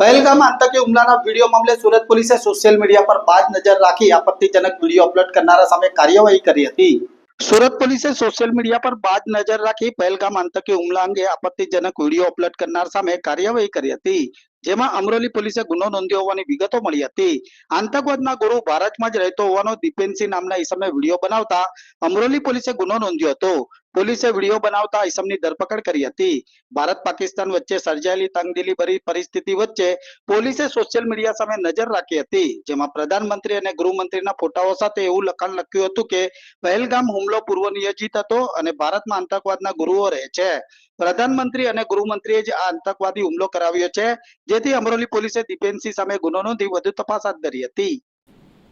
પહેલગામ આતંકી હુમલાના વીડિયો મામલે સુરત પોલીસે સોશિયલ મીડિયા પર બાજ નજર રાખી આપત્તિજનક વીડિયો અપલોડ કરનારા સામે કાર્યવાહી કરી હતી. સુરત પોલીસે સોશિયલ મીડિયા પર બાજ નજર રાખી પહેલગામ આતંકી હુમલા અંગે આપત્તિજનક વીડિયો અપલોડ કરનાર સામે કાર્યવાહી કરી હતી, જેમાં અમરોલી પોલીસે ગુનો નોંધ્યો હોવાની વિગતો મળી હતી. આતંકવાદના ગુરુ ભારતમાં જ રહેતો હોવાનો દીપેનસિંહ નામના ઈસમે વીડિયો બનાવતા અમરોલી પોલીસે ગુનો નોંધ્યો હતો. પોલીસે વીડિયો બનાવતા ઈસમની ધરપકડ કરી હતી. ભારત પાકિસ્તાન વચ્ચે સર્જાયેલી તંગદિલી ભરી પરિસ્થિતિ વચ્ચે પોલીસે સોશિયલ મીડિયા સામે નજર રાખી હતી. જેમાં પ્રધાનમંત્રી અને ગૃહમંત્રીના ફોટાઓ સાથે એવું લખાણ લખ્યું હતું કે, પહેલગામ હુમલો પૂર્વ નિયોજિત હતો અને ભારતમાં આતંકવાદના ગુરુઓ રહે છે. પ્રધાનમંત્રી અને ગૃહમંત્રીએ જ આ આતંકવાદી હુમલો કરાવ્યો છે, જેથી અમરોલી પોલીસે દીપેનસિંહ સામે ગુનો નોંધી વધુ તપાસ હાથ ધરી હતી.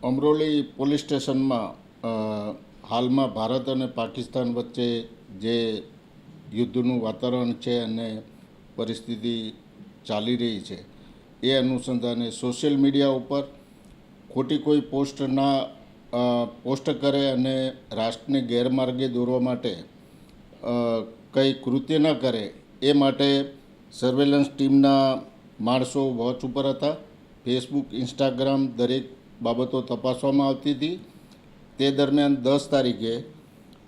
અમરોલી પોલીસ સ્ટેશનમાં હાલમાં ભારત અને પાકિસ્તાન વચ્ચે જે યુદ્ધનું વાતાવરણ છે અને પરિસ્થિતિ ચાલી રહી છે, એ અનુસંધાને સોશિયલ મીડિયા ઉપર ખોટી કોઈ પોસ્ટ ના પોસ્ટ કરે અને રાષ્ટ્રને ગેરમાર્ગે દોરવા માટે કંઈ કૃત્ય ન કરે, એ માટે સર્વેલન્સ ટીમના માણસો વોચ ઉપર હતા. ફેસબુક ઇન્સ્ટાગ્રામ દરેક બાબતો તપાસવામાં આવતી હતી. તે દરમિયાન દસ તારીખે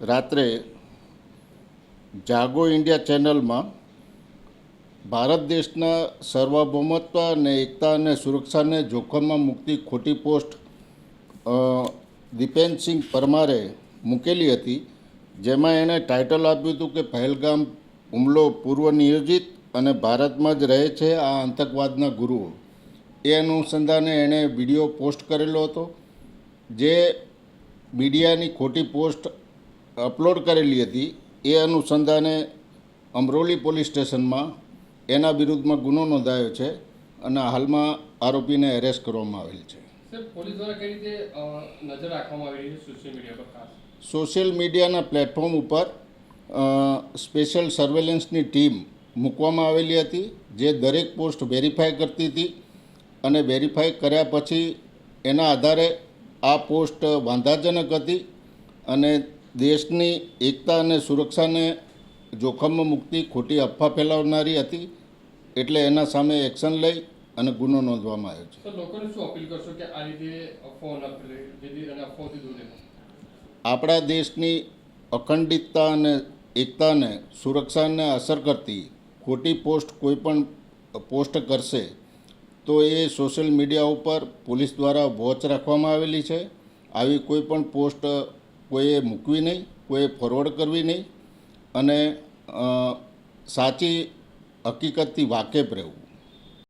રાત્રે જાગો ઇન્ડિયા ચેનલમાં ભારત દેશના સર્વભૌમત્વ અને એકતા અને સુરક્ષાને જોખમમાં મૂકતી ખોટી પોસ્ટ અ, દીપેનસિંહ પરમારે મૂકેલી હતી જેમાં એણે ટાઇટલ આપ્યું હતું કે પહેલગામ હુમલો પૂર્વ નિયોજિત અને ભારતમાં જ રહે છે આ આતંકવાદના ગુરુઓ. એ અનુસંધાને એણે વીડિયો પોસ્ટ કરેલો હતો જે મીડિયાની ખોટી પોસ્ટ અપલોડ કરેલી હતી. એ અનુસંધાને અમરોલી પોલીસ સ્ટેશનમાં એના વિરુદ્ધમાં ગુનો નોંધાયો છે અને હાલમાં આરોપીને એરેસ્ટ કરવામાં આવેલ છે. સોશિયલ મીડિયાના પ્લેટફોર્મ ઉપર સ્પેશિયલ સર્વેલન્સની ટીમ મૂકવામાં આવેલી હતી જે દરેક પોસ્ટ વેરીફાઈ કરતી હતી અને વેરીફાઈ કર્યા પછી એના આધારે આ પોસ્ટ વાંધાજનક હતી અને દેશની એકતા અને સુરક્ષાને જોખમમાં મૂકતી ખોટી અફવા ફેલાવનારી હતી એટલે એના સામે એક્શન લઈ અને ગુનો નોંધવામાં આવ્યો છે. લોકોને શું અપીલ કરશો કે આ રીતે આપણા દેશની અખંડિતતા અને એકતાને સુરક્ષાને અસર કરતી ખોટી પોસ્ટ કોઈ પણ પોસ્ટ કરશે તો એ સોશિયલ મીડિયા ઉપર પોલીસ દ્વારા વોચ રાખવામાં આવેલી છે. આવી કોઈ પણ પોસ્ટ કોઈએ મૂકવી નહીં કોઈએ ફોરવર્ડ કરવી નહીં અને સાચી હકીકતથી વાકેફ રહેવું.